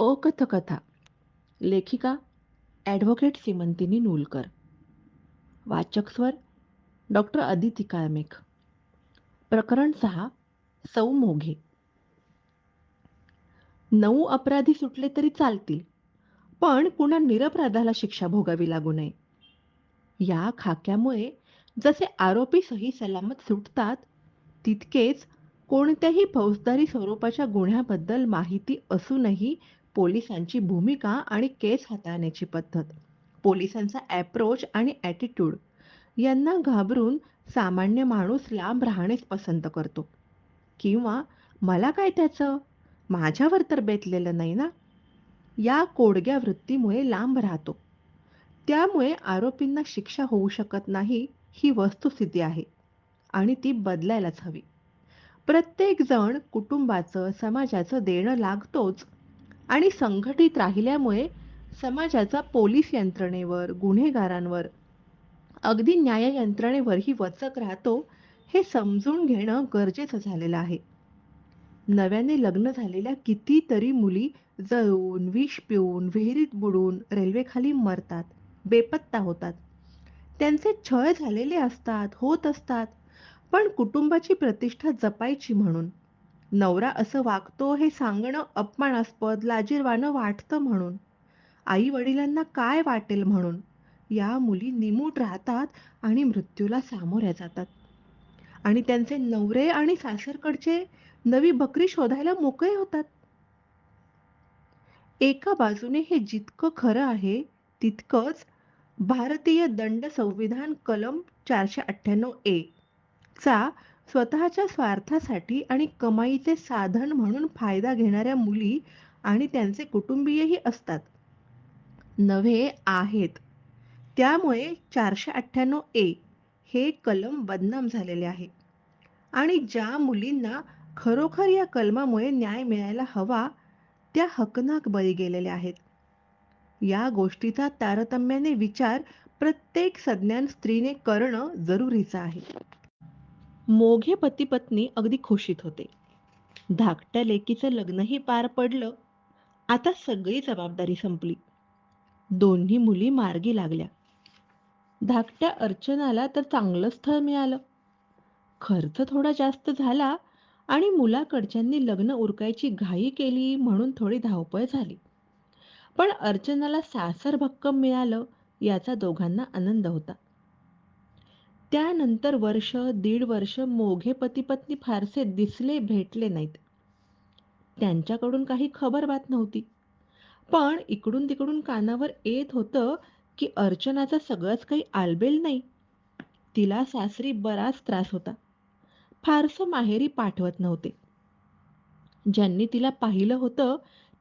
अकथकथा. लेखिका ॲडव्होकेट सीमंतिनी नूलकर. वाचक स्वर डॉक्टर अदिती काळमेघ. प्रकरण सहा सौ मोघे. नऊ अपराधी सुटले तरी चालतील पण कुणा निरपराधाला शिक्षा भोगावी लागू नये. या खाक्यामुळे जसे आरोपी सही सलामत सुटतात तितकेच कोणत्याही फौजदारी स्वरूपाच्या गुन्ह्याबद्दल माहिती असूनही पोलिसांची भूमिका आणि केस हाताळण्याची पद्धत पोलिसांचा ॲप्रोच आणि ॲटिट्यूड यांना घाबरून सामान्य माणूस लांब राहणेच पसंत करतो. किंवा मला काय त्याचं? माझ्यावर तर बेतलेलं नाही ना? या कोडग्या वृत्तीमुळे लांब राहतो. त्यामुळे आरोपींना शिक्षा होऊ शकत नाही ही वस्तुस्थिती आहे आणि ती बदलायलाच हवी. प्रत्येक जण कुटुंबाचं समाजाचं देणं लागतोच आणि संघटित राहिल्यामुळे समाजाचा पोलीस यंत्रणेवर गुन्हेगारांवर अगदी न्याय यंत्रणेवरही वचक राहतो हे समजून घेणं गरजेचं झालेलं आहे. नव्याने लग्न झालेल्या कितीतरी मुली जळून विष पिऊन विहिरीत बुडून रेल्वेखाली मरतात बेपत्ता होतात. त्यांचे छळ झालेले असतात होत असतात पण कुटुंबाची प्रतिष्ठा जपायची म्हणून. नवरा असं वागतो हे सांगणं अपमानास्पद लाजीरवानं वाटतं म्हणून. आई वडिलांना काय वाटेल म्हणून? या मुली निमूट राहतात आणि मृत्यूला सामोऱ्या जातात. आणि त्यांचे नवरे आणि सासरकडचे नवी बकरी शोधायला मोकळे होतात. एका बाजूने हे जितकं खरं आहे तितकंच भारतीय दंड संविधान कलम चारशे अठ्ठ्याण्णव ए चा स्वतःच्या स्वार्थासाठी आणि कमाईचे साधन म्हणून फायदा घेणाऱ्या मुली आणि त्यांचे कुटुंबीयही असतात. नव्हे आहेत. त्यामुळे चारशे अठ्ठ्याण्णव ए हे कलम बदनाम झालेले आहे. आणि ज्या मुलींना खरोखर या कलमामुळे न्याय मिळायला हवा त्या हकनाक बळी गेलेल्या आहेत. या गोष्टीचा तारतम्याने विचार प्रत्येक सज्ञान स्त्रीने करणं जरुरीचं आहे. मोघे पती पत्नी अगदी खुशीत होते. धाकट्या लेकीचं लग्नही पार पडलं. आता सगळी जबाबदारी संपली. दोन्ही मुली मार्गी लागल्या. धाकट्या अर्चनाला तर चांगलं स्थळ मिळालं. खर्च थोडा जास्त झाला आणि मुलाकडच्यांनी लग्न उरकायची घाई केली म्हणून थोडी धावपळ झाली. पण अर्चनाला सासर भक्कम मिळालं याचा दोघांना आनंद होता. त्यानंतर वर्ष दीड वर्ष मोघे पती पत्नी फारसे दिसले भेटले नाहीत. त्यांच्याकडून काही खबर बात नव्हती. पण इकडून तिकडून कानावर येत होतं की अर्चनाचा सगळंच काही आलबेल नाही. तिला सासरी बराच त्रास होता. फारसं माहेरी पाठवत नव्हते. ज्यांनी तिला पाहिलं होतं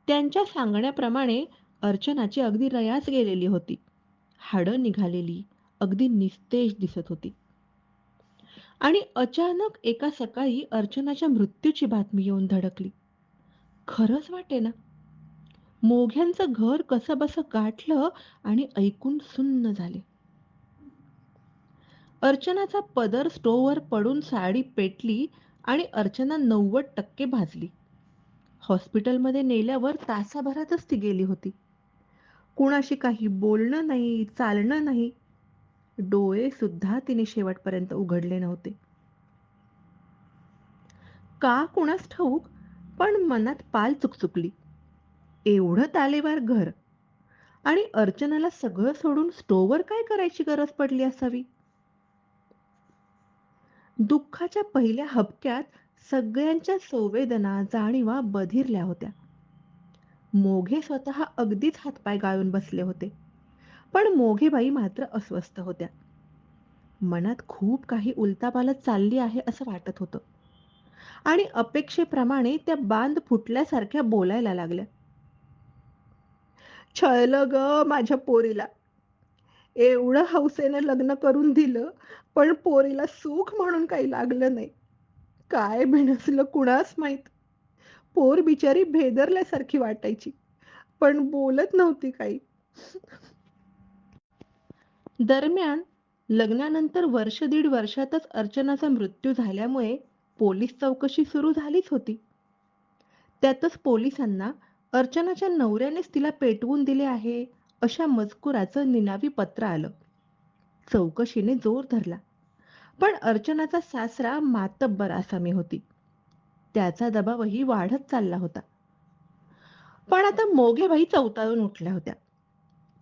त्यांच्या सांगण्याप्रमाणे अर्चनाची अगदी रयाच गेलेली होती. हाडं निघालेली अगदी निस्तेज दिसत होती. आणि अचानक एका सकाळी अर्चनाच्या मृत्यूची बातमी येऊन धडकली. खरंच वाटे ना? मोघ्यांचं घर कसं बसं गाठलं आणि ऐकून सुन्न झाले. अर्चनाचा पदर स्टोवर पडून साडी पेटली आणि अर्चना नव्वद टक्के भाजली. हॉस्पिटलमध्ये नेल्यावर तासाभरातच ती गेली होती. कुणाशी काही बोलणं नाही चालणं नाही डोळे सुद्धा तिने शेवटपर्यंत उघडले नव्हते. का कुणास ठाऊक पण मनात पाल चुकचुकली. एवढं तालेवार घर. आणि अर्चनाला सगळं सोडून स्टोवर काय करायची गरज पडली असावी? दुःखाच्या पहिल्या हबक्यात सगळ्यांच्या संवेदना जाणीवा बधिरल्या होत्या. मोघे स्वतः अगदीच हातपाय गाळून बसले होते. पण मोघेबाई मात्र अस्वस्थ होत्या. मनात खूप काही उलतापालत चालली आहे असं वाटत होतं. आणि अपेक्षेप्रमाणे त्या बांध फुटल्यासारख्या बोलायला लागल्या. छळलं ग माझ्या पोरीला. एवढं हौसेनं लग्न करून दिलं पण पोरीला सुख म्हणून काही लागलं नाही. काय भिणसलं कुणास माहीत? पोर बिचारी भेदरल्यासारखी वाटायची. पण बोलत नव्हती काही. दरम्यान लग्नानंतर वर्ष दीड वर्षातच अर्चनाचा मृत्यू झाल्यामुळे पोलीस चौकशी सुरू झालीच होती. त्यातच पोलिसांना अर्चनाच्या नवऱ्यानेच तिला पेटवून दिले आहे अशा मजकुराचं निनावी पत्र आलं. चौकशीने जोर धरला. पण अर्चनाचा सासरा मातब्बर आसामी होती. त्याचा दबावही वाढत चालला होता. पण आता मोघेबाई चौताळून उठल्या होत्या.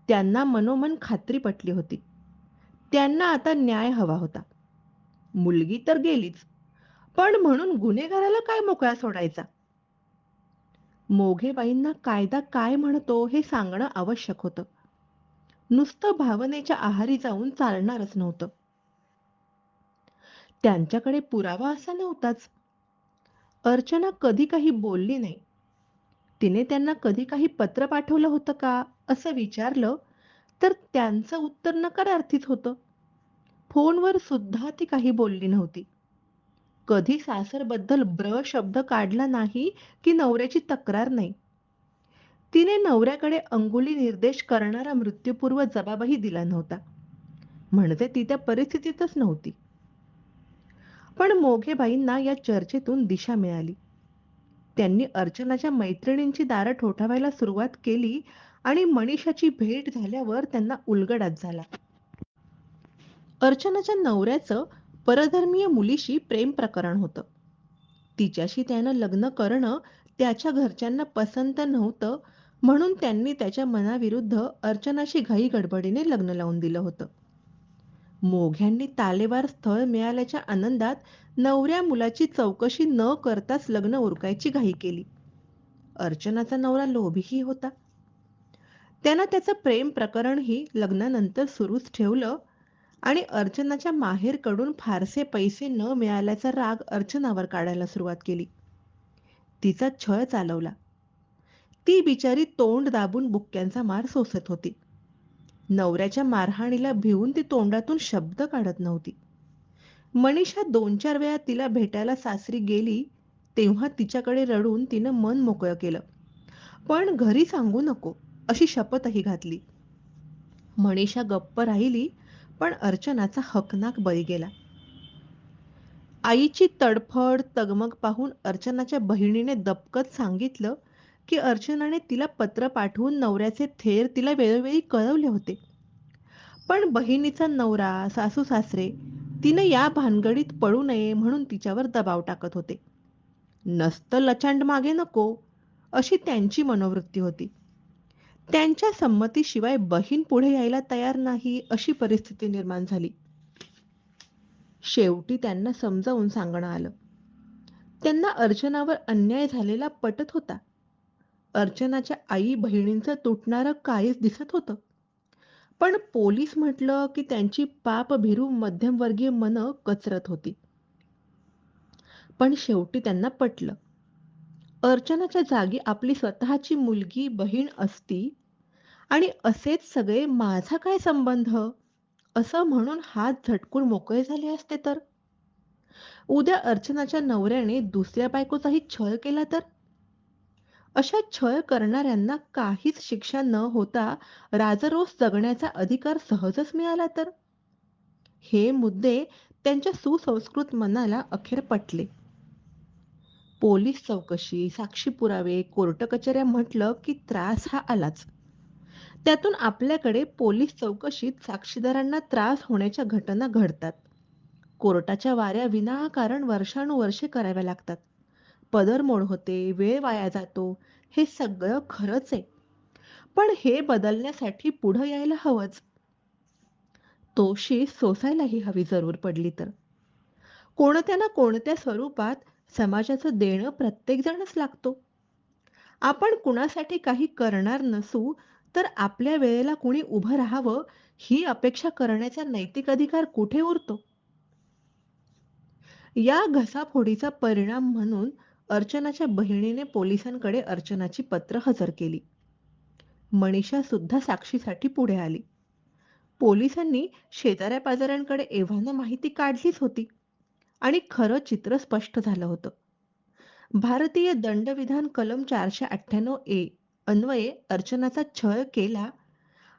त्यांना मनोमन खात्री पटली होती. त्यांना आता न्याय हवा होता. मुलगी तर गेलीच. पण म्हणून गुन्हेगाराला काय मोकळा सोडायचा? मोघेबाईंना कायदा काय म्हणतो हे सांगणं आवश्यक होतं. नुसतं भावनेच्या आहारी जाऊन चालणारच नव्हतं. त्यांच्याकडे पुरावा असा नव्हताच. अर्चना कधी काही बोलली नाही. तिने त्यांना कधी काही पत्र पाठवलं होतं का? असं विचारलं तर त्यांचं उत्तर नकारार्थीच होतं. फोनवर सुद्धा ती काही बोलली नव्हती. कधी सासरबद्दल ब्र शब्द काढला नाही की नवऱ्याची तक्रार नाही. तिने नवऱ्याकडे अंगुली निर्देश करणारा मृत्यूपूर्व जबाबही दिला नव्हता. म्हणजे ती त्या परिस्थितीतच नव्हती. पण मोघेबाईंना या चर्चेतून दिशा मिळाली. त्यांनी अर्चनाच्या मैत्रिणींची दारं ठोठावायला सुरुवात केली आणि मनीषाची भेट झाल्यावर त्यांना उलगडाच झाला. अर्चनाच्या नवऱ्याचं परधर्मीय मुलीशी प्रेम प्रकरण होतं. तिच्याशी त्यानं लग्न करणं त्याच्या घरच्यांना पसंत नव्हतं म्हणून त्यांनी त्याच्या मनाविरुद्ध अर्चनाशी घाई गडबडीने लग्न लावून दिलं होतं. मोघ्यांनी तालेवार स्थळ मिळाल्याच्या आनंदात नवऱ्या मुलाची चौकशी न करताच लग्न उरकायची घाई केली. अर्चनाचा नवरा लोभीही होता. त्यानं त्याचं प्रेम प्रकरणही लग्नानंतर सुरूच ठेवलं आणि अर्चनाच्या माहेरकडून फारसे पैसे न मिळाल्याचा राग अर्चनावर काढायला सुरुवात केली. तिचा छळ चालवला. ती बिचारी तोंड दाबून बुक्क्यांचा मार सोसत होती. नवऱ्याच्या मारहाणीला भिवून ती तोंडातून शब्द काढत नव्हती. मनीषा दोन चार वेळा तिला भेटायला सासरी गेली तेव्हा तिच्याकडे रडून तिनं मन मोकळं केलं. पण घरी सांगू नको. अशी शपथही घातली. मनीषा गप्प राहिली पण अर्चनाचा हकनाक बळी गेला. आईची तडफड तगमग पाहून अर्चनाच्या बहिणीने दपकत सांगितलं की अर्चनाने तिला पत्र पाठवून नवऱ्याचे थेर तिला वेळोवेळी कळवले होते. पण बहिणीचा नवरा सासू सासरे तिने या भानगडीत पडू नये म्हणून तिच्यावर दबाव टाकत होते. नसतं लचांड मागे नको अशी त्यांची मनोवृत्ती होती. त्यांच्या संमतीशिवाय बहीण पुढे यायला तयार नाही अशी परिस्थिती निर्माण झाली. शेवटी त्यांना समजावून सांगणं आलं. त्यांना अर्चनावर अन्याय झालेला पटत होता. अर्चनाच्या आई बहिणींचं तुटणारं काहीच दिसत होतं. पण पोलीस म्हटलं की त्यांची पाप भिरू मध्यमवर्गीय मन कचरत होती. पण शेवटी त्यांना पटलं. अर्चनाच्या जागी आपली स्वतःची मुलगी बहीण असती आणि असेच सगळे माझा काय संबंध? असं म्हणून हात झटकून मोकळे झाले असते तर? उद्या अर्चनाच्या नवऱ्याने दुसऱ्या बायकोचाही छळ केला तर? अशा छळ करणाऱ्यांना काहीच शिक्षा न होता राजरोस जगण्याचा अधिकार सहजच मिळाला तर? हे मुद्दे त्यांच्या सुसंस्कृत मनाला अखेर पटले. पोलीस चौकशी साक्षी पुरावे कोर्ट कचऱ्या म्हटलं की त्रास हा आलाच. त्यातून आपल्याकडे पोलीस चौकशीत साक्षीदारांना त्रास होण्याच्या घटना घडतात. कोर्टाच्या वाऱ्या विनाकारण वर्षानुवर्षे कराव्या लागतात. पदरमोड होते वेळ वाया जातो हे सगळं खरंच आहे. पण हे बदलण्यासाठी पुढं यायला हवंच. तोशी सोसायलाही हवी जरूर पडली तर. कोणत्या ना कोणत्या स्वरूपात समाजाचं देणं प्रत्येकजणच लागतो. आपण कुणासाठी काही करणार नसू तर आपल्या वेळेला कुणी उभं राहावं ही अपेक्षा करण्याचा नैतिक अधिकार कुठे उरतो? या घसाफोडीचा परिणाम म्हणून अर्चनाच्या बहिणीने पोलिसांकडे अर्चनाची पत्र हजर केली. मनीषा सुद्धा साक्षीसाठी पुढे आली. पोलिसांनी शेजाऱ्या पाजाऱ्यांकडे एव्हाना माहिती काढलीच होती. आणि खरं चित्र स्पष्ट झालं होतं. भारतीय दंडविधान कलम चारशे अठ्ठ्याण्णव ए अन्वये अर्चनाचा छळ केला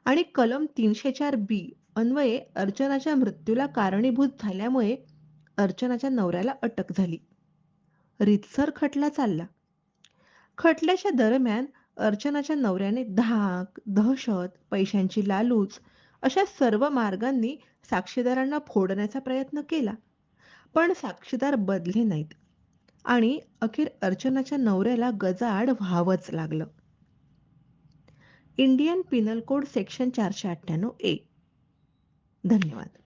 आणि कलम तीनशे चार बी अन्वये अर्चनाच्या मृत्यूला कारणीभूत झाल्यामुळे अर्चनाच्या नवऱ्याला अटक झाली. रितसर खटला चालला. खटल्याच्या दरम्यान अर्चनाच्या नवऱ्याने धाक, दहशत, पैशांची लालूच अशा सर्व मार्गांनी साक्षीदारांना फोडण्याचा प्रयत्न केला. पण साक्षीदार बदले नाहीत आणि अखेर अर्चनाच्या नवऱ्याला गजाआड व्हावंच लागलं. Indian penal code section 498 A. धन्यवाद.